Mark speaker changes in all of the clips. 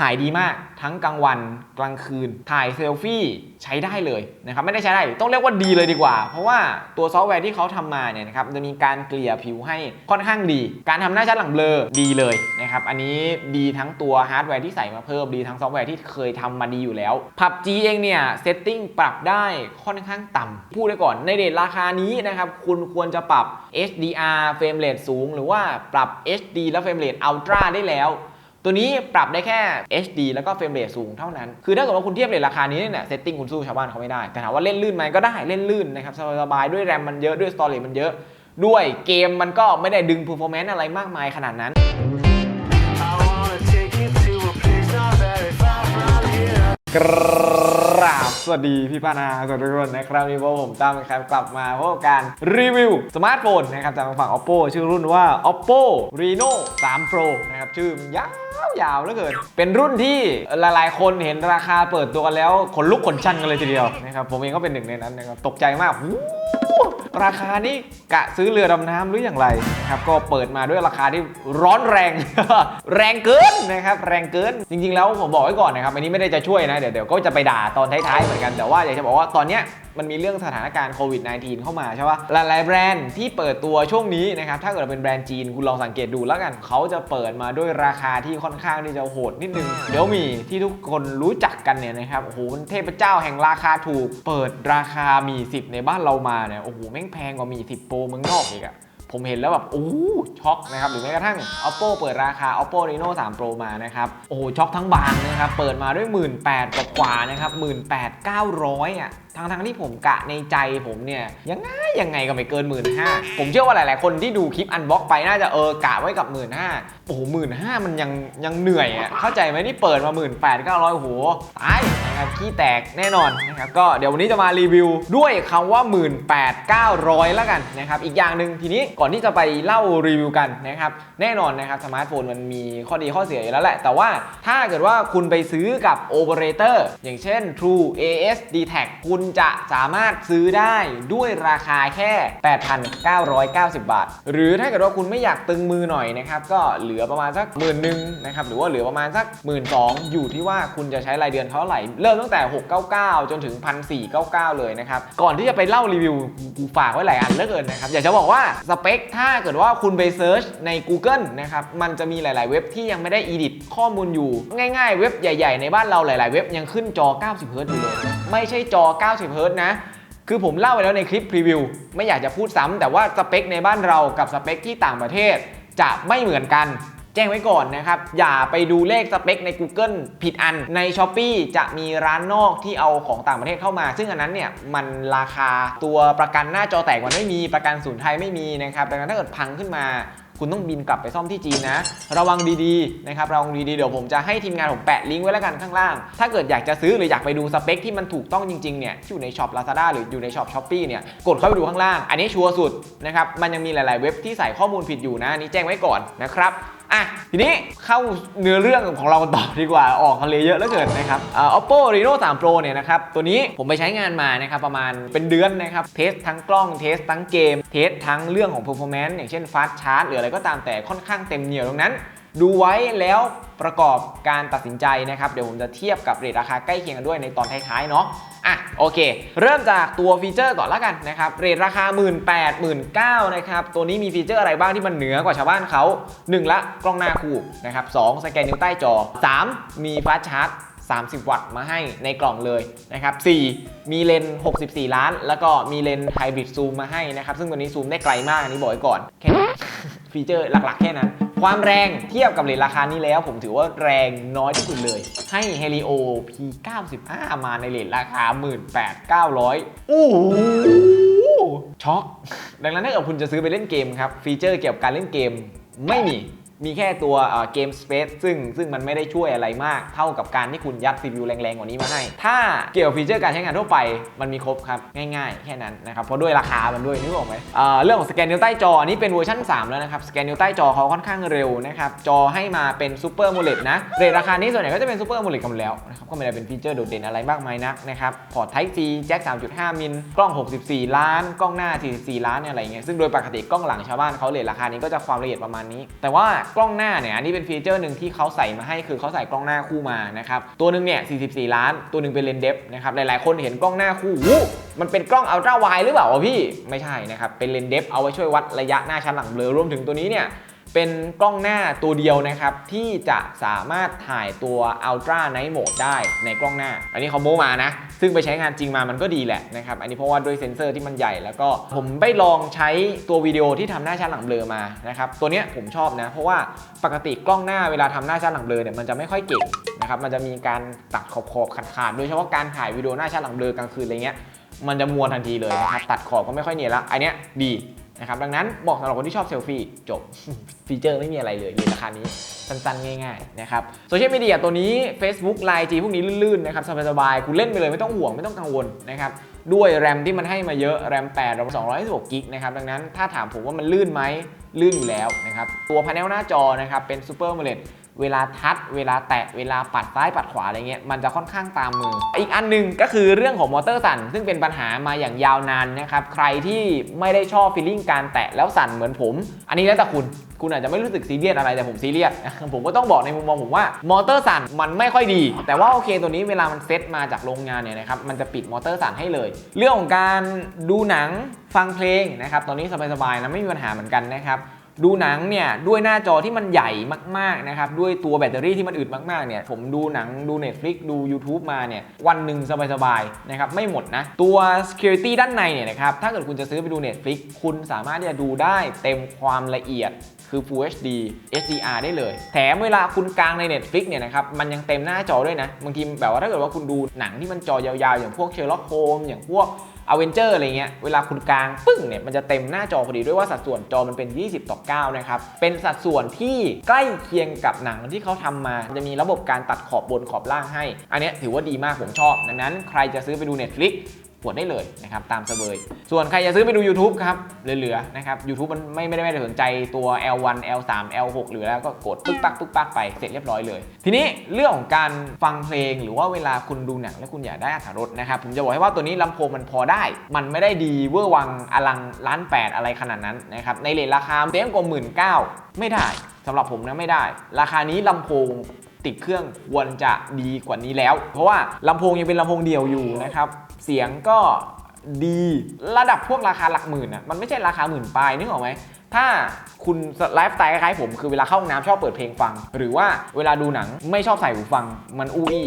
Speaker 1: ถ่ายดีมากทั้งกลางวันกลางคืน ถ่ายเซลฟี่ใช้ได้เลยนะครับไม่ได้ใช้ได้ต้องเรียกว่าดีเลยดีกว่า เพราะว่าตัวซอฟต์แวร์ที่เขาทำมาเนี่ยนะครับจะมีการเกลี่ยผิวให้ค่อนข้างดี การทำหน้าชัดหลังเบลอดีเลยนะครับอันนี้ดีทั้งตัวฮาร์ดแวร์ที่ใส่มาเพิ่มดีทั้งซอฟต์แวร์ที่เคยทำมาดีอยู่แล้ว PUBG เองเนี่ยเซตติ้งปรับได้ค่อนข้างต่ำพูดไว้ก่อนในเรทราคานี้นะครับคุณควรจะปรับ HDR เฟรมเรทสูง หรือว่าปรับ HD และเฟรมเรท Ultra ได้แล้ว ตัวนี้ปรับได้แค่ HD แล้วก็เฟรมเรทสูงเท่านั้น คือถ้าเกิดว่าคุณเทียบเรทราคานี้เนี่ยเซตติ้งคุณสู้ชาวบ้านเขาไม่ได้ แต่ถามว่าเล่นลื่นไหมก็ได้เล่นลื่นนะครับสบายด้วยแรมมันเยอะด้วยสตอเรจมันเยอะ ด้วยเกมมันก็ไม่ได้ดึง performance อะไรมากมายขนาดนั้นกราบสวัสดีพี่ปานาสวัสดีทุกคนนะครับนี่พวกผมตามครับกลับมาพบกับการรีวิวสมาร์ทโฟนนะครับจากฝั่ง oppo ชื่อรุ่นว่า oppo reno 3 pro นะครับชื่อมันยาว ยาวเหลือเกิน เป็นรุ่นที่หลายๆ คนเห็นราคาเปิดตัวกันแล้วขนลุกขนชันกันเลยทีเดียวนะครับ ผมเองก็เป็นหนึ่งในนั้นนะครับ ตกใจมากหู ราคานี่กะซื้อเรือดำน้ำหรืออย่างไรนะครับก็เปิดมาด้วยราคาที่ร้อนแรง แรงเกินนะครับแรงเกินจริง ๆ แล้วผมบอกไว้ก่อนนะครับอันนี้ไม่ได้จะช่วยนะเดี๋ยวเดี๋ยวก็จะไปด่าตอนท้ายๆเหมือนกันแต่ว่าอยากจะบอกว่าตอนเนี้ยมันมีเรื่องสถานการณ์โควิด -19 เข้ามาใช่ปะหลายๆแบรนด์ที่เปิดตัวช่วงนี้นะครับ ถ้าเกิดเป็นแบรนด์จีน คุณลองสังเกตดูแล้วกัน เขาจะเปิดมาด้วยราคาที่ค่อนข้างที่จะโหดนิดนึง เดี๋ยวมีที่ทุกคนรู้จักกันเนี่ยนะครับ โอ้โหเทพเจ้าแห่งราคาถูก เปิดราคามี 10 ในบ้านเรามาเนี่ยโอ้โหแม่งแพงกว่ามี10โปรเมืองนอกอีกอะผมเห็นแล้วแบบโอ้ช็อกนะครับหรือแม้กระทั่ง oppo เปิดราคา oppo reno 3 pro มานะครับโอ้โหช็อกทั้งบางนะครับ เปิดมาด้วย 1 8 0 0 0กว่านะครับ 18,900อะ ทั้งทั้งๆที่ผมกะในใจผมเนี่ยยังไงยังไงก็ไม่เกิน1 5ื่นห้าผมเชื่อว่าหลาย ๆ คนที่ดูคลิปอันบ็อกไปน่าจะเออกะไว้กับ1 5ื่นโอ้โหหมื่นห้ามันยังยังเหนื่อยอะเข้าใจไหมนี่เปิดมา1 8 9 0 0โอ้โหตายนะครับขี้แตกแน่นอนนะครับก็เดี๋ยววันนี้จะมารีวิวด้วยคำว่า18,900แล้วกันนะครับอีกอย่างหนึ่งทีนี้ก่อนที่จะไปเล่ารีวิวกันนะครับแน่นอนนะครับสมาร์ทโฟนมันมีข้อดีข้อเสียอยู่แล้วแหละ แต่ว่าถ้าเกิดว่าคุณไปซื้อกับโอเปอเรเตอร์อย่างเช่น True AS d t a c คุณณจะสามารถซื้อได้ด้วยราคาแค่ 8,990 บาท หรือถ้าเกิดว่าคุณไม่อยากตึงมือหน่อยนะครับ ก็เหลือประมาณสักหมื่นหนึ่งนะครับ หรือว่าเหลือประมาณสักหมื่นสองอยู่ที่ว่าคุณจะใช้รายเดือนเท่าไหร่ เริ่มตั้งแต่ 699 จนถึง 1,499 เลยนะครับ ก่อนที่จะไปเล่ารีวิวกูฝากไว้หลายอันเหลือเกินนะครับ อยากจะบอกว่าสเปคถ้าเกิดว่าคุณไปเซิร์ชใน Google นะครับ มันจะมีหลาย ๆ เว็บที่ยังไม่ได้อีดิทข้อมูลอยู่ ง่าย ๆ เว็บใหญ่ ๆ ในบ้านเราหลาย ๆ เว็บยังขึ้นจอ 90 เฮิร์ตอยู่เลย ไม่ใช่จอ 90เฮิรต์นะ คือผมเล่าไปแล้วในคลิปพรีวิว ไม่อยากจะพูดซ้ำแต่ว่าสเปคในบ้านเรากับสเปคที่ต่างประเทศ จะไม่เหมือนกัน แจ้งไว้ก่อนนะครับ อย่าไปดูเลขสเปคใน Google ผิดอัน ใน s h อ p e e จะมีร้านนอกที่เอาของต่างประเทศเข้ามา ซึ่งอันนั้นเนี่ยมันราคาตัวประกันหน้าจอแตกมันไม่มีประกันศูนย์ไทยไม่มีนะครับดังนั้นถ้าเกิดพังขึ้นมา คุณต้องบินกลับไปซ่อมที่จีนนะ ระวังดีๆนะครับระวังดีๆเดี๋ยวผมจะให้ทีมงานผมแปะลิงก์ไว้แล้วกันข้างล่าง ถ้าเกิดอยากจะซื้อหรืออยากไปดูสเปคที่มันถูกต้องจริงๆเนี่ยที่อยู่ในช็อป Lazada หรืออยู่ในช็อป s h อ p e e เนี่ยกดเข้าไปดูข้างล่าง อันนี้ชัวร์สุดนะครับมันยังมีหลาย ๆ เว็บที่ใส่ข้อมูลผิดอยู่นะนนี้แจ้งไว้ก่อนนะครับ อะทีนี้เข้าเนื้อเรื่องของเราต่อดีกว่าออกทะเลเยอะเหลือเกินนะครับอ่า oppo reno 3 pro เนี่ยนะครับตัวนี้ผมไปใช้งานมานะครับประมาณเป็นเดือนนะครับเทสทั้งกล้องเทสทั้งเกม เทสทั้งเรื่องของ performance อย่างเช่น fast charge หรืออะไรก็ตามแต่ค่อนข้างเต็มเหนียวตรงนั้นดูไว้แล้วประกอบการตัดสินใจนะครับ เดี๋ยวผมจะเทียบกับเรทราคาใกล้เคียงกันด้วยในตอนท้ายๆเนาะ อะโอเค เริ่มจากตัวฟีเจอร์ก่อนละกันนะครับเรทราคา 1 8 0 0 0 1 9นะครับตัวนี้มีฟีเจอร์อะไรบ้างที่มันเหนือกว่าชาวบ้านเขา 1 ละกล้องหน้าคู่นะครับ2สแกนนิ้วใต้จอ 3 มีฟาสต์ชาร์จ30 วัตต์มาให้ในกล่องเลยนะครับ4มีเลนส์64 ล้าน แล้วก็มีเลนส์ไฮบริดซูมมาให้นะครับ ซึ่งตัวนี้ซูมได้ไกลมากอันนี้บอกไว้ก่อน แค่ฟีเจอร์หลักๆ แค่นั้น ความแรงเทียบกับเหรียญราคานี้แล้ว ผมถือว่าแรงน้อยที่สุดเลย ให้เฮลิโอ P95 มาในเหรียญราคา 18,900อู้ช็อกดังนั้นถ้าเกิดคุณจะซื้อไปเล่นเกมครับ ฟีเจอร์เกี่ยวกับการเล่นเกมไม่มี มีแค่ตัวเกม Space ซึ่งซึ่งมันไม่ได้ช่วยอะไรมาก เท่ากับการที่คุณยัด CPU แรงๆกว่านี้มาให้ ถ้าเกี่ยวฟีเจอร์การใช้งานทั่วไปมันมีครบครับ ง่ายๆ แค่นั้นนะครับ เพราะด้วยราคามันด้วยนึกออกไหมเเรื่องของสแกนนิ้วใต้จออันนี้เป็นเวอร์ชัน3 แล้วนะครับ สแกนนิ้วใต้จอเขาค่อนข้างเร็วนะครับ จอให้มาเป็นซูเปอร์โมเลดนะเรทราคานี้ส่วนใหญ่ก็จะเป็นซูเปอร์โมเลดกันแล้วนะครับก็ไม่ได้เป็นฟีเจอร์โดดเด่นอะไรมากมายนักนะครับพอร์ต Type C แจ็ค3.5 มิลกล้อง 64 ล้าน กล้องหน้า 44 ล้านอะไรเงี้ยซึ่งโดยปกติกล้องหลังชาวบ้านเขาเรทราคานี้ก็จะความละเอียดประมาณนี้ แต่ว่ากล้องหน้าเนี่ยอันนี้เป็นฟีเจอร์หนึ่งที่เขาใส่มาให้คือเขาใส่กล้องหน้าคู่มานะครับตัวหนึ่งเนี่ย 44 ล้าน ตัวหนึ่งเป็นเลนเดฟนะครับหลายๆ คนเห็นกล้องหน้าคู่วู้มันเป็นกล้องอัลตร้าไวหรือเปล่าวะพี่ไม่ใช่นะครับเป็นเลนเดฟเอาไว้ช่วยวัดระยะหน้าชั้นหลังเบลอรวมถึงตัวนี้เนี่ย เป็นกล้องหน้าตัวเดียวนะครับ ที่จะสามารถถ่ายตัว Ultra Night Mode ได้ในกล้องหน้า อันนี้เขาโมมานะ ซึ่งไปใช้งานจริงมามันก็ดีแหละนะครับ อันนี้เพราะว่าด้วยเซ็นเซอร์ที่มันใหญ่ แล้วก็ผมไปลองใช้ตัววิดีโอที่ทำหน้าชั้นหลังเบลอมานะครับ ตัวเนี้ยผมชอบนะ เพราะว่าปกติกล้องหน้าเวลาทำหน้าชั้นหลังเบลอเนี่ยมันจะไม่ค่อยเก่งนะครับ มันจะมีการตัดขอบขอบขาดขาดๆโดยเฉพาะการถ่ายวิดีโอหน้าชั้นหลังเบลอกลางคืนอะไรเงี้ย มันจะมัวทันทีเลยนะครับ ตัดขอบก็ไม่ค่อยเนียนละอันเนี้ยดี นะครับดังนั้นบอกสำหรับคนที่ชอบเซลฟี่จบฟีเจอร์ไม่มีอะไรเลยในราคานี้สั้นๆ ง่ายๆนะครับโซเชียลมีเดียตัวนี้ Facebook l i น์จีพวกนี้ลื่นๆนะครับสบายๆคุณเล่นไปเลยไม่ต้องห่วงไม่ต้องกังวลนะครับด้วยแรมที่มันให้มาเยอะแรม8แรม256กิกนะครับดังนั้นถ้าถามผมว่ามันลื่นไหมลื่นอยู่แล้วนะครับตัวพาเนลหน้าจอนะครับเป็น Super AMOLED เวลาทัชเวลาแตะ เวลาปัดซ้ายปัดขวาอะไรเงี้ย มันจะค่อนข้างตามมือ อีกอันหนึงก็คือเรื่องของมอเตอร์สั่น ซึ่งเป็นปัญหามาอย่างยาวนานนะครับ ใครที่ไม่ได้ชอบฟีลลิ่งการแตะแล้วสั่นเหมือนผม อันนี้แล้วแต่คุณคุณอาจจะไม่รู้สึกซีเรียสอะไรแต่ผมซีเรียสผมก็ต้องบอกในมุมมองผมว่ามอเตอร์สั่นมันไม่ค่อยดี แต่ว่าโอเคตัวนี้เวลามันเซตมาจากโรงงานเนี่ยนะครับมันจะปิดมอเตอร์สั่นให้เลย เรื่องของการดูหนังฟังเพลงนะครับตอนนี้สบายๆนะไม่มีปัญหาเหมือนกันนะครับ ดูหนังเนี่ยด้วยหน้าจอที่มันใหญ่มากๆนะครับด้วยตัวแบตเตอรี่ที่มันอึดมากๆเนี่ยผมดูหนังดู Netflix ดู YouTube มาเนี่ยวันหนึ่งสบายๆนะครับไม่หมดนะตัว security ด้านในเนี่ยนะครับถ้าเกิดคุณจะซื้อไปดู Netflix คุณสามารถที่จะดูได้เต็มความละเอียด คือ Full HD HDR ได้เลย แถมเวลาคุณกลางใน Netflix เนี่ยนะครับ มันยังเต็มหน้าจอด้วยนะ บางทีแบบว่าถ้าเกิดว่าคุณดูหนังที่มันจอยาวๆ อย่างพวก Sherlock Holmes อย่างพวกอเวนเจอร์อะไรเงี้ย เวลาคุณกลางปึ้งเนี่ยมันจะเต็มหน้าจอพอดีด้วยว่าสัดส่วนจอมันเป็น 20 ต่อ 9 นะครับ เป็นสัดส่วนที่ใกล้เคียงกับหนังที่เขาทำมามจะมีระบบการตัดขอบบนขอบล่างให้ อันนี้ถือว่าดีมากผมชอบ ดังนั้นใครจะซื้อไปดู Netflix ปวดได้เลยนะครับตามสเบยส่วนใครจะซื้อไปดู YouTube ครับเหลือๆนะครับ YouTube มันไม่ไม่ได้ไม่ได้สนใจตัว L1 L3 L6 หรือแล้วก็กดปึ๊กปักปึ๊กปักไปเสร็จเรียบร้อยเลย ทีนี้เรื่องของการฟังเพลงหรือว่าเวลาคุณดูหนังแล้วคุณอยากได้อรรถรสนะครับผมจะบอกให้ว่าตัวนี้ลำโพงมันพอได้ มันไม่ได้ดีเวอร์วังอลังล้านแปดอะไรขนาดนั้นนะครับในเลทราคาเต็มกว่าหมื่นเก้าไม่ได้สำหรับผมนะไม่ได้ ราคานี้ลำโพงติดเครื่องควรจะดีกว่านี้แล้ว เพราะว่าลำโพงยังเป็นลำโพงเดี่ยวอยู่นะครับ เสียงก็ดีระดับพวกราคาหลักหมื่นอะมันไม่ใช่ราคาหมื่นปลายนึกออกไหมถ้าคุณไลฟ์สไตล์คล้ายผมคือเวลาเข้าห้องน้ำชอบเปิดเพลงฟัง หรือว่าเวลาดูหนังไม่ชอบใส่หูฟัง มันอู้อี้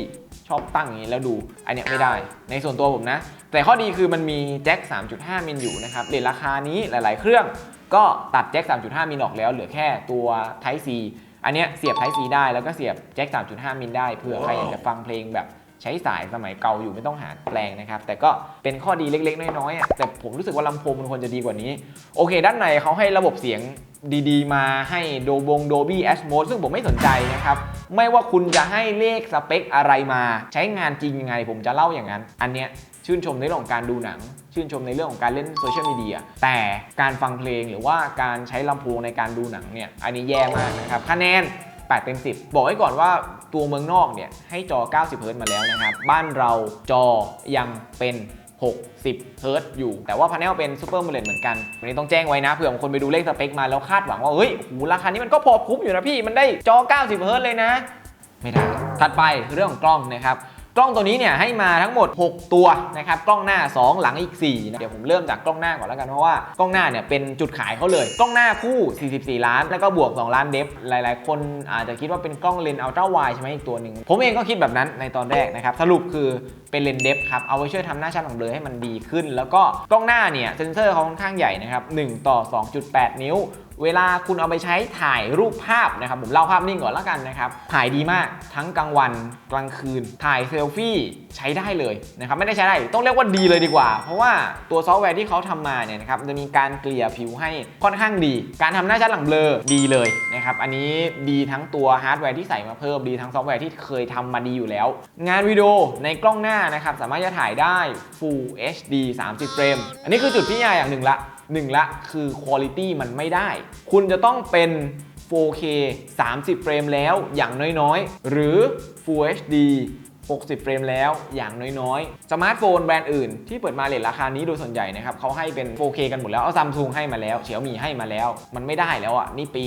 Speaker 1: ชอบตั้งอย่างนี้แล้วดูอันเนี้ยไม่ได้ ในส่วนตัวผมนะ แต่ข้อดีคือมันมีแจ็ค 3.5 มิลอยู่นะครับเรทราคานี้หลาย ๆ เครื่อง ก็ตัดแจ็ค 3.5 มิลออกแล้ว เหลือแค่ตัว Type C อันเนี้ยเสียบ Type C ได้แล้วก็เสียบแจ็ค 3.5 มิลได้เผื่อใครอยากจะฟังเพลงแบบ ใช้สายสมัยเก่าอยู่ไม่ต้องหาแปลงนะครับ แต่ก็เป็นข้อดีเล็ก ๆ น้อยๆอะแต่ผมรู้สึกว่าลำโพงมันควรจะดีกว่านี้ โอเค ด้านในเขาให้ระบบเสียงดีๆ มาให้โดบง Dolby Atmos ซึ่งผมไม่สนใจนะครับ ไม่ว่าคุณจะให้เลขสเปคอะไรมา ใช้งานจริงยังไง ผมจะเล่าอย่างนั้น อันเนี้ยชื่นชมในเรื่องของการดูหนัง ชื่นชมในเรื่องของการเล่นโซเชียลมีเดียแต่การฟังเพลงหรือว่าการใช้ลำโพงในการดูหนังเนี่ยอันนี้แย่มากนะครับคะแนน 8เต็ม10 บอกไว้ก่อนว่าตัวเมืองนอกเนี่ยให้จอ 90 เฮิร์ตมาแล้วนะครับ บ้านเราจอยังเป็น60เฮิร์ตอยู่ แต่ว่าพาเนลเป็นซูเปอร์มูเลเหมือนกันวันนี้ต้องแจ้งไว้นะเผื่อบางคนไปดูเลขสเปคมาแล้วคาดหวังว่า เฮ้ยหูราคานี้มันก็พอคุ้มอยู่นะพี่ มันได้จอ 90 เฮิร์ตเลยนะ ไม่ได้ ถัดไปเรื่องของกล้องนะครับ กล้องตัวนี้เนี่ยให้มาทั้งหมด 6 ตัวนะครับกล้องหน้า 2 หลังอีก4นะเดี๋ยวผมเริ่มจากกล้องหน้าก่อนแล้วกันเพราะว่ากล้องหน้าเนี่ยเป็นจุดขายเขาเลย กล้องหน้าคู่ 44 ล้าน แล้วก็บวก 2 ล้านเดฟหลาย ๆ คนอาจจะคิดว่าเป็นกล้องเลนส์อัลตร้าไวใช่ไหมอีกตัวหนึ่งผมเองก็คิดแบบนั้นในตอนแรกนะครับสรุปคือเป็นเลนส์เดฟครับเอาไว้ช่วยทำหน้าชั้นของเบลอให้มันดีขึ้น แล้วก็กล้องหน้าเนี่ยเซนเซอร์เขาค่อนข้างใหญ่นะครับ1ต่อ 2.8 นิ้ว เวลาคุณเอาไปใช้ถ่ายรูปภาพนะครับ ผมเล่าภาพนิ่งก่อนแล้วกันนะครับ ถ่ายดีมากทั้งกลางวันกลางคืน ถ่ายเซลฟี่ใช้ได้เลยนะครับไม่ได้ใช้ได้ต้องเรียกว่าดีเลยดีกว่า เพราะว่าตัวซอฟต์แวร์ที่เขาทำมาเนี่ยนะครับจะมีการเกลี่ยผิวให้ค่อนข้างดี การทำหน้าชั้นหลังเบลอดีเลยนะครับอันนี้ดีทั้งตัวฮาร์ดแวร์ที่ใส่มาเพิ่มดีทั้งซอฟต์แวร์ที่เคยทำมาดีอยู่แล้ว งานวิดีโอในกล้องหน้านะครับสามารถจะถ่ายได้ Full HD 30 เฟรมอันนี้คือจุดพิจารณาอย่างหนึ่งละ หนึ่งละคือคุณภาพมันไม่ได้ คุณจะต้องเป็น 4K 30 เฟรมแล้วอย่างน้อยๆ หรือ Full HD 60 เฟรมแล้วอย่างน้อยๆ สมาร์ทโฟนแบรนด์อื่นที่เปิดมาเลทราคานี้โดยส่วนใหญ่นะครับเขาให้เป็น 4K กันหมดแล้ว เอาซัมซุงให้มาแล้วเฉียวมีให้มาแล้ว มันไม่ได้แล้วอะ นี่ปี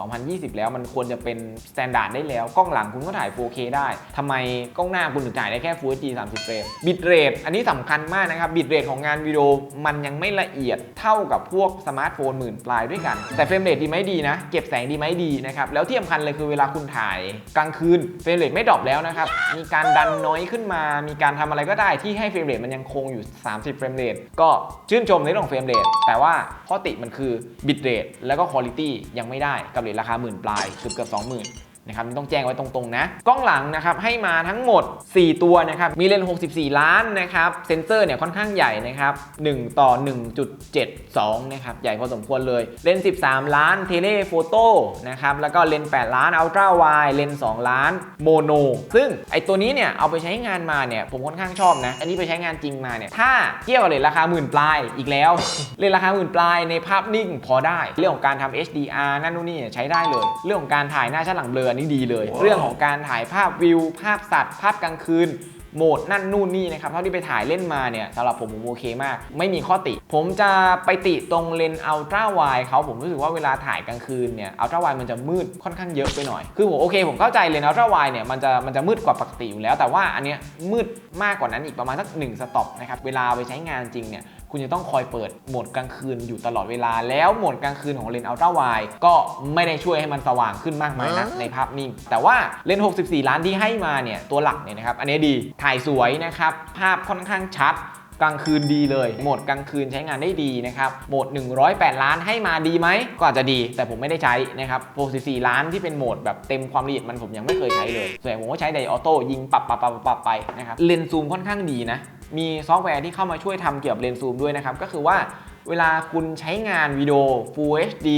Speaker 1: 2020 แล้วมันควรจะเป็นสแตนดาร์ดได้แล้ว กล้องหลังคุณก็ถ่าย 4K ได้ทำไมกล้องหน้าคุณถึงถ่ายได้แค่ Full HD 30 เฟรมบิตเรทอันนี้สำคัญมากนะครับบิตเรทของงานวิดีโอมันยังไม่ละเอียดเท่ากับพวกสมาร์ทโฟนหมื่นปลายด้วยกัน แต่เฟรมเรทดีไหมดีนะ เก็บแสงดีไหมดีนะครับแล้วที่สำคัญเลยคือเวลาคุณถ่ายกลางคืนเฟรมเรทไม่ดรอปแล้วนะครับมีการดันน้อยขึ้นมา มีการทำอะไรก็ได้ที่ให้เฟรมเรทมันยังคงอยู่ 30 เฟรมเรทก็ชื่นชมในเรื่องของเฟรมเรทแต่ว่าข้อติมันคือบิตเรทแล้วก็คุณภาพยังไม่ได้กับเรทราคาหมื่นปลายเกือบเกือบสองหมื่น นะครับต้องแจ้งไว้ตรงๆนะ กล้องหลังนะครับให้มาทั้งหมด 4 ตัวนะครับ มีเลนส์64 ล้านนะครับ เซนเซอร์เนี่ยค่อนข้างใหญ่นะครับ1ต่อ 1.72 นะครับ ใหญ่พอสมควรเลย เลนส์13 ล้านเทเลโฟโต้นะครับ แล้วก็เลนส์8ล้านอัลตร้าไวเลนส์2ล้านโมโน ซึ่งไอตัวนี้เนี่ยเอาไปใช้งานมาเนี่ยผมค่อนข้างชอบนะ อันนี้ไปใช้งานจริงมาเนี่ย ถ้าเที่ยบกับเลนราคาหมื่นปลายอีกแล้ว เลนราคาหมื่นปลายในภาพนิ่งพอได้ เรื่องของการทำ HDR นั่นนู่นนี่ใช้ได้เลย เรื่องของการถ่ายหน้าชั้นหลังเบลออันนี้ดีเลย เรื่องของการถ่ายภาพวิว ภาพสัตว์ ภาพกลางคืนโหมดนั่นนู่นนี่นะครับ เท่าที่ไปถ่ายเล่นมาเนี่ยสำหรับผมผมโอเคมาก ไม่มีข้อติ ผมจะไปติตรงเลนส์อัลตร้าไวเขาผมรู้สึกว่าเวลาถ่ายกลางคืนเนี่ยอัลตร้าไวมันจะมืดค่อนข้างเยอะไปหน่อย คือผมโอเค ผมเข้าใจเลนส์อัลตร้าไวเนี่ยมันจะมันจะมืดกว่าปกติอยู่แล้ว แต่ว่าอันเนี้ยมืดมากกว่านั้นอีกประมาณสักหนึ่งสต็อปนะครับเวลาไปใช้งานจริงเนี่ย คุณจะต้องคอยเปิดโหมดกลางคืนอยู่ตลอดเวลา แล้วโหมดกลางคืนของเลนส์อัลตร้าไวก็ไม่ได้ช่วยให้มันสว่างขึ้นมากมายนะในภาพนิ่ง แต่ว่าเลนส์ 64 ล้านที่ให้มาเนี่ยตัวหลักเนี่ยนะครับ อันนี้ดี ถ่ายสวยนะครับ ภาพค่อนข้างชัดกลางคืนดีเลย โหมดกลางคืนใช้งานได้ดีนะครับ โหมด 108 ล้านให้มาดีไหม ก็อาจจะดี แต่ผมไม่ได้ใช้นะครับ64ล้านที่เป็นโหมดแบบเต็มความละเอียดมันผมยังไม่เคยใช้เลย ส่วนใหญ่ผมก็ใช้ไดออโต้ยิงปรับปรับปรับปรับไปนะครับ เลนส์ซูมค่อนข้างดีนะ มีซอฟต์แวร์ที่เข้ามาช่วยทำเกี่ยวกับเลนส์ซูมด้วยนะครับ ก็คือว่า เวลาคุณใช้งานวิดีโอ Full HD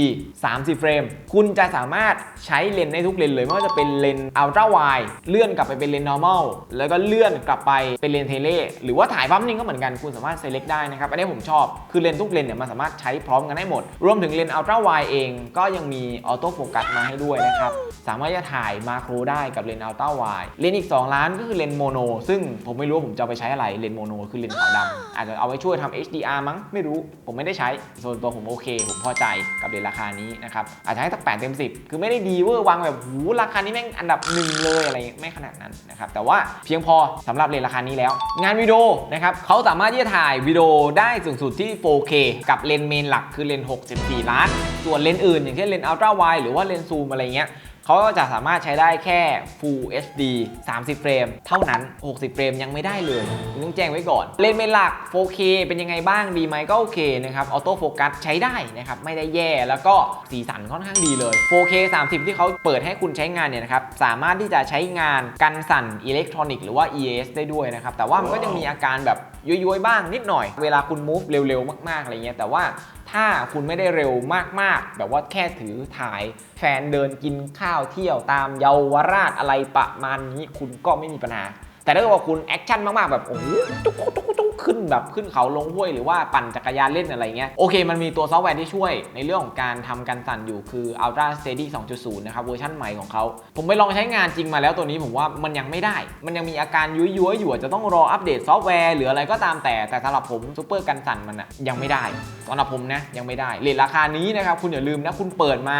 Speaker 1: 30 เฟรม คุณจะสามารถใช้เลนส์ได้ทุกเลนเลย ไม่ว่าจะเป็นเลนส์ Ultra Wide เลื่อนกลับไปเป็นเลนส์ normal แล้วก็เลื่อนกลับไปเป็นเลนส์เทเลหรือว่าถ่ายภาพนิ่งก็เหมือนกัน คุณสามารถ select ได้นะครับ อันนี้ผมชอบ คือเลนส์ทุกเลนเนี่ยมันสามารถใช้พร้อมกันได้หมด รวมถึงเลนส์ Ultra Wide เองก็ยังมีออโต้โฟกัสมาให้ด้วยนะครับ สามารถจะถ่ายมาโครได้กับเลนส์ Ultra Wide เลนส์อีก 2 ล้านก็คือเลนส์โมโนซึ่งผมไม่รู้ว่าผมจะไปใช้อะไรเลนส์โมโนคือเลนส์ขาวดำอาจจะเอาไว้ช่วยทำ HDR มั้งไม่รู้ผมไม่ได้ใช้ ส่วนตัวผมโอเค ผมพอใจกับเลนส์ราคานี้นะครับ อาจจะให้สัก8เต็ม10คือไม่ได้ดีเวอร์วังแบบหูราคานี้แม่งอันดับหนึ่งเลยอะไรเงี้ยไม่ขนาดนั้นนะครับ แต่ว่าเพียงพอสำหรับเลนส์ราคานี้แล้ว งานวิดีโอนะครับเขาสามารถที่จะถ่ายวิดีโอได้สูงสุดที่ 4K กับเลนส์เมนหลักคือเลนส์64 ล้าน ส่วนเลนส์อื่น อย่างเช่นเลนส์ Ultra Wide หรือว่าเลนส์ซูมอะไรเงี้ย เขาจะสามารถใช้ได้แค่ Full HD 30 เฟรม เท่านั้น 60 เฟรมยังไม่ได้เลยต้องแจ้งไว้ก่อน เลนส์เมนหลัก 4K เป็นยังไงบ้างดีไหมก็โอเคนะครับออโต้โฟกัสใช้ได้นะครับ ไม่ได้แย่แล้วก็สีสันค่อนข้างดีเลย 4K 30 ที่เขาเปิดให้คุณใช้งานเนี่ยนะครับ สามารถที่จะใช้งานกันสั่นอิเล็กทรอนิกส์หรือว่า EAS ได้ด้วยนะครับ แต่ว่ามันก็จะมีอาการแบบย้วยๆบ้างนิดหน่อย เวลาคุณ move เร็วๆ มากๆอะไรเงี้ยแต่ว่า ถ้าคุณไม่ได้เร็วมากๆ แบบว่าแค่ถือถ่ายแฟนเดินกินข้าวเที่ยวตามเยาวราชอะไรประมาณนี้ คุณก็ไม่มีปัญหา แต่ถ้าเกิดว่าคุณแอคชั่นมากๆ แบบโอ้โหตุ๊กตุ๊กตุ๊กขึ้นแบบขึ้นเขาลงห้วยหรือว่าปั่นจักรยานเล่นอะไรเงี้ยโอเคมันมีตัวซอฟต์แวร์ที่ช่วยในเรื่องของการทำการสั่นอยู่คือ Ultra Steady 2.0 นะครับเวอร์ชันใหม่ของเขา ผมไปลองใช้งานจริงมาแล้วตัวนี้ผมว่ามันยังไม่ได้ มันยังมีอาการยุ้ยๆอยู่จจะต้องรออัปเดตซอฟต์แวร์หรืออะไรก็ตามแต่แต่สำหรับผมซูเปอร์กันสั่นมันอะยังไม่ได้สำหรับผมนะยังไม่ได้เลทราคานี้นะครับคุณอย่าลืมนะคุณเปิดมา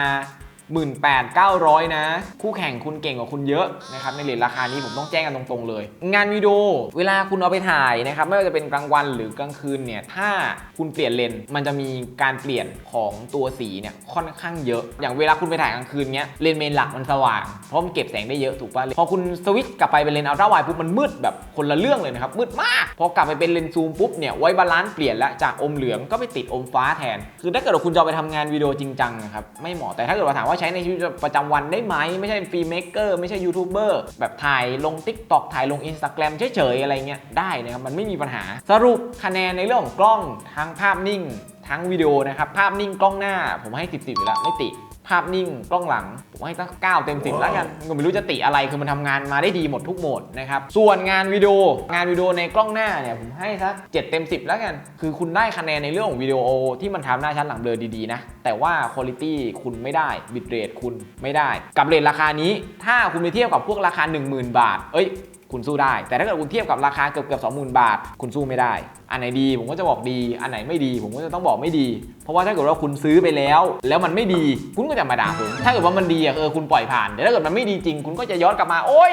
Speaker 1: 18,900 นะ คู่แข่งคุณเก่งกว่าคุณเยอะนะครับในเลทราคานี้ผมต้องแจ้งกันตรงๆเลย งานวิดีโอเวลาคุณเอาไปถ่ายนะครับไม่ว่าจะเป็นกลางวันหรือกลางคืนเนี่ยถ้าคุณเปลี่ยนเลนส์มันจะมีการเปลี่ยนของตัวสีเนี่ยค่อนข้างเยอะ อย่างเวลาคุณไปถ่ายกลางคืนเนี้ยเลนส์เมนหลักมันสว่างเพราะมันเก็บแสงได้เยอะถูกป่ะพอคุณสวิตช์กลับไปเป็นเลนส์อัลตร้าไวปุ๊บมันมืดแบบคนละเรื่องเลยนะครับมืดมาก พอกลับไปเป็นเลนส์ซูมปุ๊บเนี่ยไว้บาลานซ์เปลี่ยนล้วจากอมเหลืองก็ไปติดอมฟ้าแทน คือถ้าเกิดว่าคุณจะไปทำงานวิดีโอจริงจังนะครับไม่เหมาะแต่ถ้าเกิดว่าถามว่าใช้ในชีวิตประจำวันได้ไหม ไม่ใช่ฟรีเมกเกอร์ไม่ใช่ยูทูบเบอร์แบบถ่ายลง Tik t o k ถ่ายลง Instagram เฉยๆ อะไรเงี้ยได้นะครับ มันไม่มีปัญหา สรุปคะแนนในเรื่องของกล้องทั้งภาพนิ่ง ทั้งวิดีโอนะครับ ภาพนิ่งกล้องหน้าผมให้ 10 10อยู่แล้วไม่ติ ภาพนิ่งกล้องหลัง ผมให้ตั้ง9เต็ม 10 แล้วกันก็ไม่รู้จะติอะไรคือมันทำงานมาได้ดีหมดทุกโหมดนะครับ ส่วนงานวิดีโองานวิดีโอในกล้องหน้าเนี่ยผมให้สัก7เต็ม 10 แล้วกัน คือคุณได้คะแนนในเรื่องของวิดีโอที่มันทำหน้าชั้นหลังเบลอดีๆนะ แต่ว่าคุณภาพคุณไม่ได้บิตเรทคุณไม่ได้ กับเรทราคานี้ ถ้าคุณไปเทียบกับพวกราคา 10,000 บาท เอ้ย คุณสู้ได้ แต่ถ้าเกิดคุณเทียบกับราคาเกือบเกือบสองหมื่นบาท คุณสู้ไม่ได้ อันไหนดีผมก็จะบอกดี อันไหนไม่ดี ผมก็จะต้องบอกไม่ดี เพราะว่าถ้าเกิดว่าคุณซื้อไปแล้ว แล้วมันไม่ดี คุณก็จะมาด่าผม ถ้าเกิดว่ามันดีอะเออคุณปล่อยผ่านแต่ถ้าเกิดมันไม่ดีจริง คุณก็จะย้อนกลับมา โอ๊ย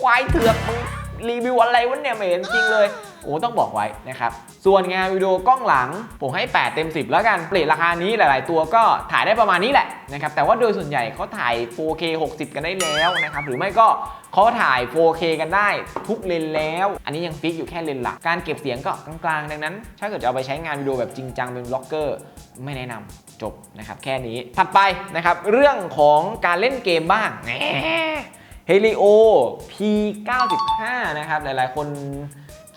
Speaker 1: ควายเถือกมึง รีวิวอะไรวะเนี่ยไม่เห็นจริงเลยโอ้ต้องบอกไว้นะครับ ส่วนงานวิดีโอกล้องหลัง ผมให้ 8 เต็ม 10 แล้วกันเปรตราคานี้หลาย ๆ ตัวก็ถ่ายได้ประมาณนี้แหละนะครับแต่ว่าโดยส่วนใหญ่เขาถ่าย 4K 60 กันได้แล้วนะครับหรือไม่ก็เขาถ่าย 4K กันได้ทุกเลนแล้ว อันนี้ยังฟิกอยู่แค่เลนหลัก การเก็บเสียงก็กลางๆ ดังนั้น ถ้าเกิดจะเอาไปใช้งานวิดีโอแบบจริงจังเป็นบล็อกเกอร์ไม่แนะนำจบนะครับแค่นี้ถัดไปนะครับเรื่องของการเล่นเกมบ้างแหม Helio P95 นะครับ หลายๆ คน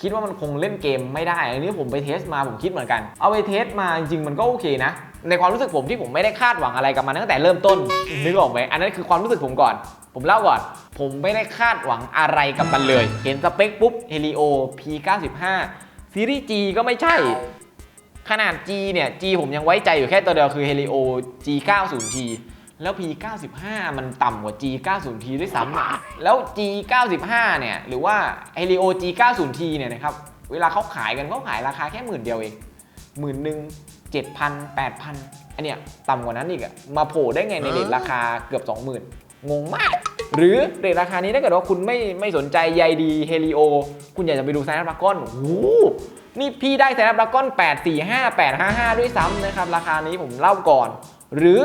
Speaker 1: คิดว่ามันคงเล่นเกมไม่ได้ อันนี้ผมไปเทสมาผมคิดเหมือนกัน เอาไปเทสมาจริงๆ มันก็โอเคนะ ในความรู้สึกผมที่ผมไม่ได้คาดหวังอะไรกับมันตั้งแต่เริ่มต้น นึกออกไหมอันนั้นคือความรู้สึกผมก่อน ผมเล่าก่อน ผมไม่ได้คาดหวังอะไรกับมันเลย เห็นสเปคปุ๊บ Helio P95 ซีรีส์ G ก็ไม่ใช่ ขนาด G เนี่ย G ผมยังไว้ใจอยู่แค่ตัวเดียวคือ Helio G90T แล้ว P95 มันต่ำกว่า G90T ด้วยซ้ำอะแล้ว G95 เนี่ยหรือว่า Helio G90T เนี่ยนะครับเวลาเขาขายกันเขาขายราคาแค่หมื่นเดียวเองหมื่นหนึ่งเจ็ดพันแปดพันอันเนี้ยต่ำกว่านั้นอีกอะมาโผล่ได้ไงในเรทราคาเกือบ 20,000 งงมาก หรือเรทราคานี้ถ้าเกิดว่าคุณไม่ไม่สนใจใยดี Helio คุณอยากจะไปดู Snapdragon โอ้โหนี่พี่ได้ Snapdragon 845 855 ด้วยซ้ำนะครับ ราคานี้ผมเล่าก่อน หรือ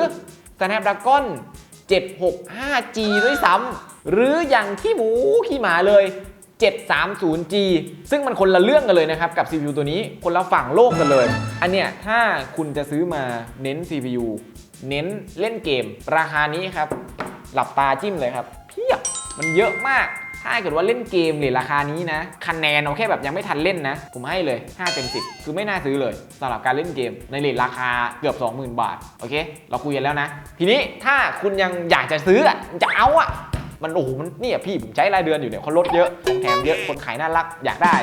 Speaker 1: Snapdragon 765G ด้วยซ้ำหรืออย่างที่หมูขี้หมาเลย 730G ซึ่งมันคนละเรื่องกันเลยนะครับ กับ CPU ตัวนี้คนละฝั่งโลกกันเลย อันเนี้ยถ้าคุณจะซื้อมาเน้น CPU เน้นเล่นเกม ราคานี้ครับ หลับตาจิ้มเลยครับ เพียบมันเยอะมาก ถ้าเกิดว่าเล่นเกมเลยราคานี้นะคะแนนเอาแค่แบบยังไม่ทันเล่นนะ ผมให้เลย 5 เต็ม 10 คือไม่น่าซื้อเลยสำหรับการเล่นเกมในเรทราคาเกือบ 20,000 บาท โอเค เราคุยกันแล้วนะ ทีนี้ถ้าคุณยังอยากจะซื้ออะจะเอาอะมันโอ้โหมันเนี่ยพี่ผมใช้รายเดือนอยู่เนี่ยเขาลดเยอะของแถมเยอะคนขายน่ารักอยากได้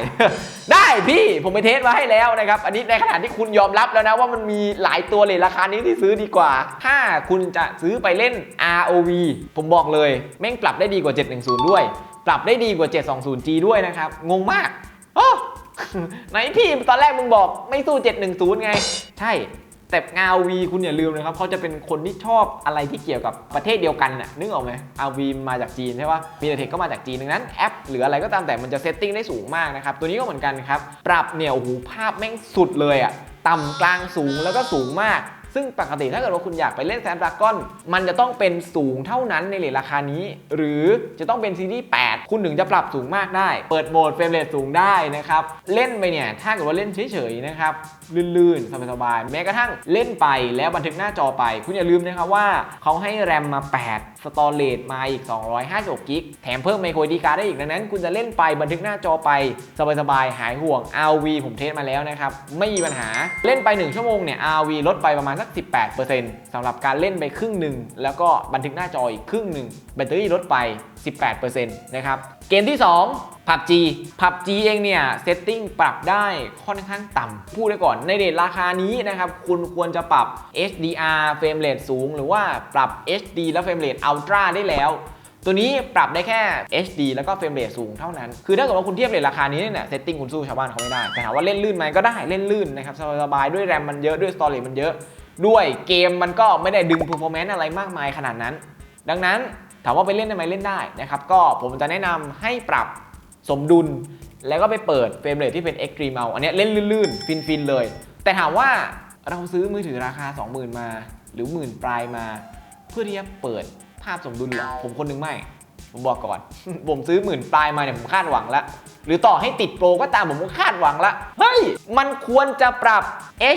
Speaker 1: ได้พี่ผมไปเทสมาให้แล้วนะครับ อันนี้ในขณะที่คุณยอมรับแล้วนะว่ามันมีหลายตัวเลยราคานี้ที่ซื้อดีกว่า ถ้าคุณจะซื้อไปเล่น ROV ผมบอกเลย แม่งปรับได้ดีกว่า 710 ด้วย ปรับได้ดีกว่า 720G ด้วยนะครับ งงมากโอ้ไหนพี่ตอนแรกมึงบอกไม่สู้ 710 ไง ใช่แต่งาวีคุณอย่าลืมนะครับเขาจะเป็นคนที่ชอบอะไรที่เกี่ยวกับประเทศเดียวกันน่ะนึกออกไหมอาวีมาจากจีนใช่ปะมีเทคก็มาจากจีนดังนั้นแอป หรืออะไรก็ตามแต่มันจะเซตติ้งได้สูงมากนะครับ ตัวนี้ก็เหมือนกันครับ ปรับเนี่ยโอ้โหภาพแม่งสุดเลยอะต่ำกลางสูงแล้วก็สูงมาก ซึ่งปกติถ้าเกิดว่าคุณอยากไปเล่นแซมดราก้อน มันจะต้องเป็นสูงเท่านั้นในเรทราคานี้ หรือจะต้องเป็นซีรีส์8 คุณถึงจะปรับสูงมากได้ เปิดโหมดเฟรมเรทสูงได้นะครับ เล่นไปเนี่ย ถ้าเกิดว่าเล่นเฉยๆนะครับ ลื่นๆ สบายๆ แม้กระทั่งเล่นไปแล้วบันทึกหน้าจอไป คุณอย่าลืมนะครับว่าเขาให้แรมมา 8 สตอเรจมาอีก 256กิก แถมเพิ่มไมโครดีการ์ได้อีกดังนั้น คุณจะเล่นไปบันทึกหน้าจอไป สบายๆ หายห่วง RV ผมเทสมาแล้วนะครับ ไม่มีปัญหา เล่นไป 1 ชั่วโมงเนี่ย RV ลดไปประมาณสัก 18%สำหรับการเล่นไปครึ่งหนึ่งแล้วก็บันทึกหน้าจออีกครึ่งหนึ่งแบตเตอรี่ลดไป 18%นะครับ เกมที่ 2 PUBG PUBG เองเนี่ยเซตติ้งปรับได้ค่อนข้างต่ำพูดได้ก่อนในเรทราคานี้นะครับคุณควรจะปรับ HDR เฟรมเรทสูง หรือว่าปรับ HD และเฟรมเรท Ultra ได้แล้วตัวนี้ปรับได้แค่ HD แล้วก็เฟรมเรทสูงเท่านั้น คือถ้าเกิดว่าคุณเทียบเรทราคานี้เนี่ยเซตติ้งคุณสู้ชาวบ้านเขาไม่ได้ แต่ถามว่าเล่นลื่นไหมก็ได้เล่นลื่นนะครับสบายด้วยแรมมันเยอะด้วยสตอเรจมันเยอะ ด้วยเกมมันก็ไม่ได้ดึง performance อะไรมากมายขนาดนั้น ดังนั้นถามว่าไปเล่นได้ไหมเล่นได้นะครับ ก็ผมจะแนะนำให้ปรับ สมดุล แล้วก็ไปเปิดเฟรมเรทที่เป็น Extreme เอาอันนี้เล่นลื่นๆ ฟินๆเลย แต่ถามว่าเราซื้อมือถือราคา 20,000 มา หรือหมื่นปลายมา เพื่อที่จะเปิดภาพสมดุลหรอผมคนหนึงไม่ ผมบอกก่อน ผมซื้อหมื่นปลายมาเนี่ยผมคาดหวังละ หรือต่อให้ติดโปรก็ตามผมก็คาดหวังละ เฮ้ย มันควรจะปรับ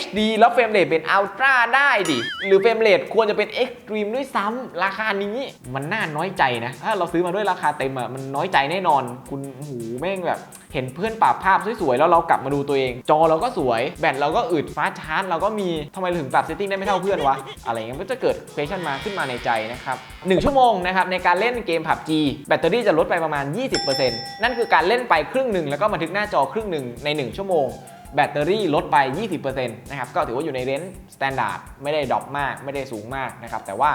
Speaker 1: HD แล้วเฟรมเรทเป็น Ultra ได้ดิ หรือเฟรมเรทควรจะเป็น Extreme ด้วยซ้ำราคานี้มันน่าน้อยใจนะ ถ้าเราซื้อมาด้วยราคาเต็มอะมันน้อยใจแน่นอน คุณหูแม่งแบบ เห็นเพื่อนปรับภาพสวยๆ แล้วเรากลับมาดูตัวเอง จอเราก็สวย แบตเราก็อึดฟ้าชาร์จเราก็มีทำไมถึงปรับเซตติ้งได้ไม่เท่าเพื่อนวะ อะไรเงี้ยมันก็จะเกิด question มาขึ้นมาในใจนะครับ1ชั่วโมงนะครับในการเล่นเกม PUBG แบตเตอรี่จะลดไปประมาณ 20%นั่นคือการเล่นไปครึ่งหนึ่งแล้วก็บันทึกหน้าจอครึ่งหนึ่งใน 1 ชั่วโมง แบตเตอรี่ลดไป 20%นะครับ ก็ถือว่าอยู่ในเรนจ์สแตนดาร์ดไม่ได้ดรอปมาก ไม่ได้สูงมากนะครับ แต่ว่า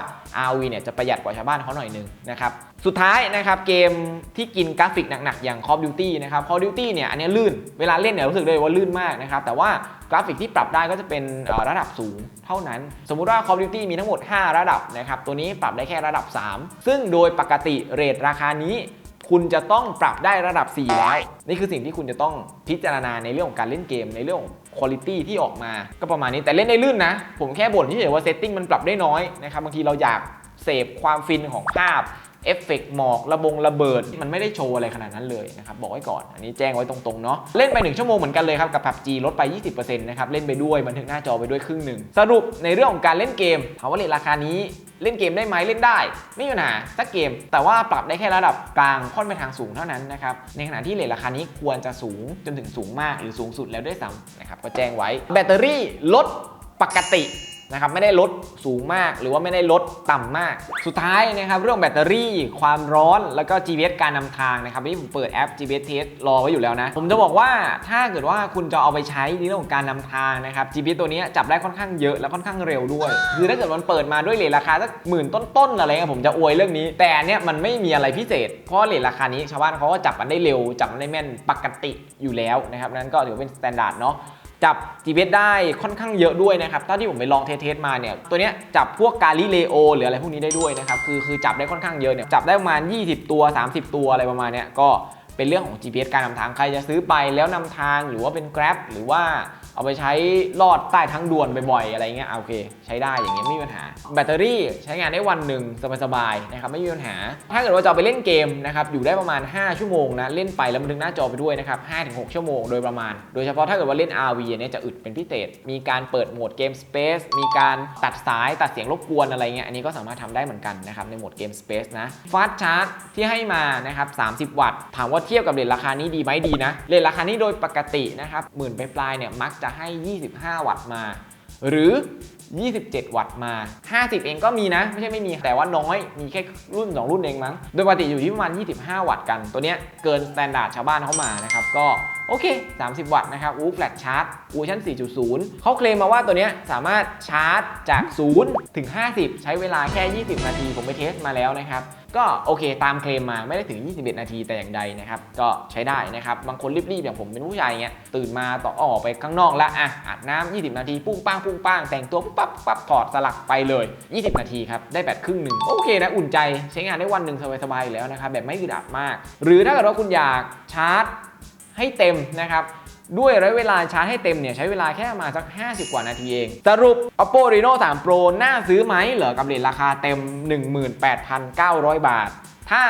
Speaker 1: RV เนี่ยจะประหยัดกว่าชาวบ้านเขาหน่อยนึงนะครับ สุดท้ายนะครับเกมที่กินกราฟิกหนักๆ อย่าง Call of Duty นะครับ Call of Duty เนี่ยอันนี้ลื่น เวลาเล่นเนี่ยรู้สึกเลยว่าลื่นมากนะครับ แต่ว่ากราฟิกที่ปรับได้ก็จะเป็นระดับสูงเท่านั้น สมมุติว่า Call of Duty มีทั้งหมด 5 ระดับนะครับ ตัวนี้ปรับได้แค่ระดับ 3 ซึ่งโดยปกติเรทราคานี้ คุณจะต้องปรับได้ระดับ 4 แล้ว นี่คือสิ่งที่คุณจะต้องพิจารณาในเรื่องของการเล่นเกม ในเรื่องของคุณภาพที่ออกมา ก็ประมาณนี้แต่เล่นได้ลื่นนะ ผมแค่บ่นที่เฉยว่าเซตติ้งมันปรับได้น้อยนะครับบางทีเราอยากเสพความฟินของภาพ เอฟเฟกต์หมอกระบงระเบิด มันไม่ได้โชว์อะไรขนาดนั้นเลยนะครับบอกไว้ก่อน อันนี้แจ้งไว้ตรงๆเนาะเล่นไป 1 ชั่วโมงเหมือนกันเลยครับ กับ PUBG ลดไป 20%นะครับเล่นไปด้วยบันทึกหน้าจอไปด้วยครึ่งหนึ่งสรุปในเรื่องของการเล่นเกมถามว่าเลทราคานี้เล่นเกมได้ไหมเล่นได้ ไม่มีปัญหาสักเกม แต่ว่าปรับได้แค่ระดับกลางค่อนไปทางสูงเท่านั้นนะครับในขณะที่เลทราคานี้ควรจะสูงจนถึงสูงมากหรือสูงสุดแล้วด้วยซ้ำนะครับก็แจ้งไว้แบตเตอรี่ลดปกติ นะครับไม่ได้ลดสูงมากหรือว่าไม่ได้ลดต่ำมาก สุดท้ายนะครับเรื่องแบตเตอรี่ความร้อนแล้วก็ GPS การนำทางนะครับที่ผมเปิดแอป GPS Test รอไว้อยู่แล้วนะ ผมจะบอกว่าถ้าเกิดว่าคุณจะเอาไปใช้ในเรื่องของการนำทางนะครับ GPS ตัวนี้จับได้ค่อนข้างเยอะและค่อนข้างเร็วด้วย คือถ้าเกิดมันเปิดมาด้วยเลทราคาสักหมื่นต้นๆอะไรเงี้ยผมจะอวยเรื่องนี้ แต่เนี้ยมันไม่มีอะไรพิเศษ เพราะเลทราคานี้ชาวบ้านเขาก็จับมันได้เร็วจับมันได้แม่นปกติอยู่แล้วนะครับนั้นก็ถือเป็นสแตนดาร์ดเนาะ จับ GPS ได้ค่อนข้างเยอะด้วยนะครับเท่าที่ผมไปลองเทสมาเนี่ยตัวเนี้ยจับพวกกาลิเลโอหรืออะไรพวกนี้ได้ด้วยนะครับคือคือจับได้ค่อนข้างเยอะเนี่ยจับได้ประมาณ 20 ตัว 30 ตัวอะไรประมาณเนี้ยก็เป็นเรื่องของ GPS การนำทางใครจะซื้อไปแล้วนำทางหรือว่าเป็น Grab หรือว่า เอาไปใช้ลอดใต้ทั้งด่วนบ่อยๆอะไรเงี้ยโอเค ใช้ได้อย่างเงี้ยไม่มีปัญหา แบตเตอรี่ใช้งานได้วันหนึ่งสบายๆนะครับไม่มีปัญหา ถ้าเกิดว่าจะเอไปเล่นเกมนะครับอยู่ได้ประมาณ 5 ชั่วโมงนะเล่นไปแล้วมันดึงหน้าจอไปด้วยนะครับ5-6 ชั่วโมงโดยประมาณ โดยเฉพาะถ้าเกิดว่าเล่น RV เนี้ยจะอึดเป็นพิเศษมีการเปิดโหมดเกม Space มีการตัดสายตัดเสียงรบกวนอะไรเงี้ยอันนี้ก็สามารถทำได้เหมือนกันนะครับในโหมดเกม Space นะ Fast Charge ที่ให้มานะครับ30 วัตต์ถามว่าเทียบกับเรทราคานี้ดีไหมดีนะเรทราคานี้โดยปกตินะครับหมื่นปลายๆเนี่ยมักจะะให้ 25 วัตต์มา หรือ 27 วัตต์มา 50 เองก็มีนะ ไม่ใช่ไม่มี แต่ว่าน้อย มีแค่รุ่น 2 รุ่นเองมั้ง โดยปกติอยู่ที่ประมาณ 25 วัตต์กัน ตัวเนี้ยเกินสแตนดาร์ดชาวบ้านเข้ามานะครับ ก็โอเค 30 วัตต์นะครับอู้แฟลชชาร์จวอร์ชัน4.0 เขาเคลมมาว่าตัวเนี้ยสามารถชาร์จจาก 0 ถึง 50 ใช้เวลาแค่ 20 นาที ผมไปเทสมาแล้วนะครับ ก็โอเคตามเคลมมาไม่ได้ถึง 21 นาทีแต่อย่างใดนะครับ ก็ใช้ได้นะครับ บางคนรีบๆอย่างผมเป็นผู้ชายเงี้ยตื่นมาต่อออกไปข้างนอกแล้วอะอาบน้ำ20 นาทีปุ้งป้างปุ้งป้างแต่งตัวปุ๊บปั๊บปั๊บถอดสลักไปเลย 20 นาทีครับ ได้แบตครึ่งหนึ่งโอเคนะอุ่นใจใช้งานได้วันหนึ่งสบายๆแล้วนะครับแบบไม่อึดอัดมาก หรือถ้าเกิดว่าคุณอยากชาร์จให้เต็มนะครับ ด้วยระยะเวลาชาร์จให้เต็มเนี่ยใช้เวลาแค่ประมาณสัก 50 กว่านาทีเอง สรุป Oppo Reno 3 Pro น่าซื้อไหมเหรอกับเรทราคาเต็ม 18,900 บาท ถ้า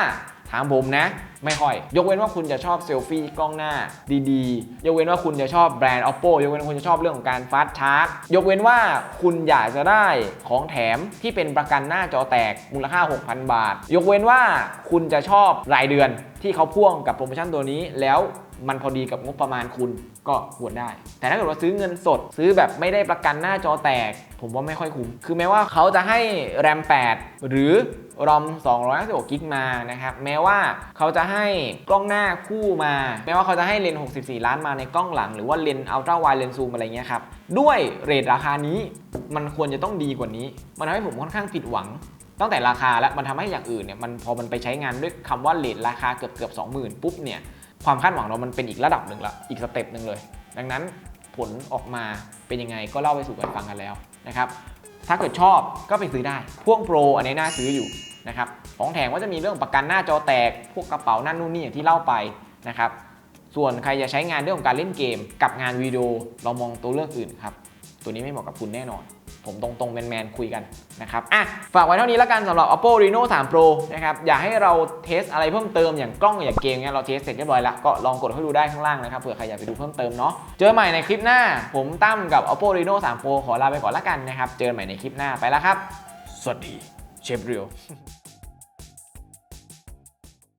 Speaker 1: ถามผมนะ ไม่ค่อย ยกเว้นว่าคุณจะชอบเซลฟี่กล้องหน้าดีๆ ยกเว้นว่าคุณจะชอบแบรนด์ Oppo ยกเว้นว่าคุณจะชอบเรื่องของการฟาสชาร์จยกเว้นว่าคุณอยากจะได้ของแถมที่เป็นประกันหน้าจอแตกมูลค่า 6,000 บาท ยกเว้นว่าคุณจะชอบรายเดือนที่เขาพ่วงกับโปรโมชั่นตัวนี้แล้ว มันพอดีกับงบประมาณคุณก็ควรได้ แต่ถ้าเกิดว่าซื้อเงินสด ซื้อแบบไม่ได้ประกันหน้าจอแตก ผมว่าไม่ค่อยคุ้ม คือแม้ว่าเขาจะให้แรม 8 หรือรอม256กิกมานะครับ แม้ว่าเขาจะให้กล้องหน้าคู่มา แม้ว่าเขาจะให้เลนส์64 ล้านมาในกล้องหลัง หรือว่าเลนส์อัลตร้าไวเลนซูมอะไรเงี้ยครับ ด้วยเรทราคานี้มันควรจะต้องดีกว่านี้ มันทำให้ผมค่อนข้างผิดหวังตั้งแต่ราคาแล้วมันทำให้อย่างอื่นเนี่ยมันพอมันไปใช้งานด้วยคำว่าเลทราคาเกือบเกือบสองหมื่นปุ๊บเนี่ย ความคาดหวังเรามันเป็นอีกระดับหนึ่งละอีกสเต็ปหนึ่งเลย ดังนั้นผลออกมาเป็นยังไงก็เล่าไปสู่กันฟังกันแล้วนะครับถ้าเกิดชอบก็ไปซื้อได้พ่วงโปรอันนี้น่าซื้ออยู่นะครับของแถมก็จะมีเรื่องประกันหน้าจอแตก พวกกระเป๋านั่นนู่นนี่อย่างที่เล่าไปนะครับส่วนใครจะใช้งานเรื่องของการเล่นเกม กับงานวิดีโอเรามองตัวเลือกอื่นครับตัวนี้ไม่เหมาะกับคุณแน่นอน ผมตรงๆแมนๆคุยกันนะครับอะฝากไว้เท่านี้แล้วกันสำหรับ Oppo Reno 3 Pro นะครับอยากให้เราเทสอะไรเพิ่มเติมอย่างกล้องอย่างเกมเนี่ยเราเทสเสร็จเรียบร้อยแล้วก็ลองกดเข้าดูได้ข้างล่างนะครับเผื่อใครอยากไปดูเพิ่มเติมเนาะเจอใหม่ในคลิปหน้า ผมตั้มกับ Oppo Reno 3 Pro ขอลาไปก่อนละกันนะครับเจอกันใหม่ในคลิปหน้าไปแล้วครับ สวัสดีเชฟเรียว